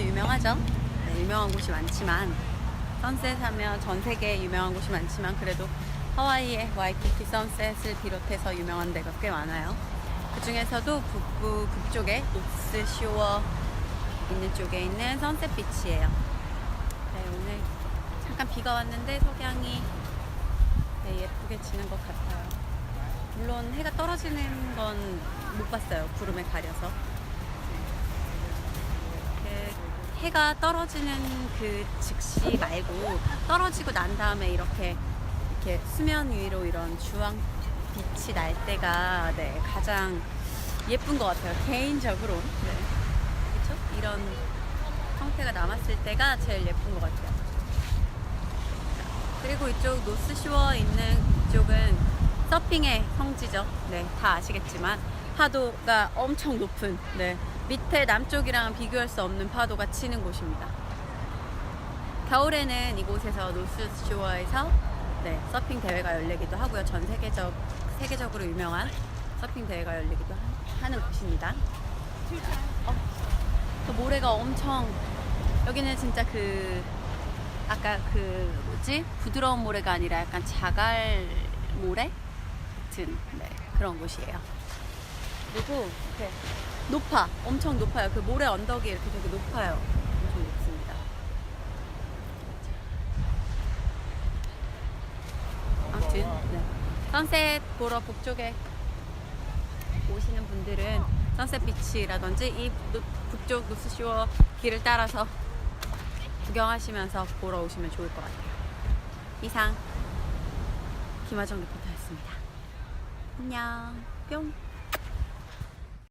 유명하죠. 네, 유명한 곳이 많지만 선셋 하면 전 세계에 유명한 곳이 많지만 그래도 하와이의 와이키키 선셋을 비롯해서 유명한 데가 꽤 많아요. 그 중에서도 북부 북쪽에 노스 쇼어 있는 쪽에 있는 선셋 비치예요. 네, 오늘 잠깐 비가 왔는데 석양이 네, 예쁘게 지는 것 같아요. 물론 해가 떨어지는 건 못 봤어요. 구름에 가려서. 그 해가 떨어지는 그 즉시 말고 떨어지고 난 다음에 이렇게 이렇게 수면 위로 이런 주황 빛이 날 때가 네, 가장 예쁜 것 같아요. 개인적으로. 네. 그렇죠? 이런 형태가 남았을 때가 제일 예쁜 것 같아요. 그리고 이쪽 노스쇼어 있는 이쪽은 서핑의 성지죠. 네, 다 아시겠지만 파도가 엄청 높은 네, 밑에 남쪽이랑 비교할 수 없는 파도가 치는 곳입니다. 겨울에는 이곳에서 노스쇼어에서 네, 서핑 대회가 열리기도 하고요. 전 세계적 세계적으로 유명한 서핑 대회가 열리기도 하- 하는 곳입니다. 어, 또 모래가 엄청 여기는 진짜 그 아까 그 뭐지 부드러운 모래가 아니라 약간 자갈 모래 같은 네, 그런 곳이에요. 그리고 이렇게 높아 엄청 높아요. 그 모래 언덕이 이렇게 되게 높아요. 엄청 높습니다. 아무튼 네. 선셋 보러 북쪽에 오시는 분들은 선셋 비치라든지 이 노- 북쪽 노스쇼어 길을 따라서 구경하시면서 보러 오시면 좋을 것 같아요. 이상 김하정 리포터였습니다. 안녕. 뿅.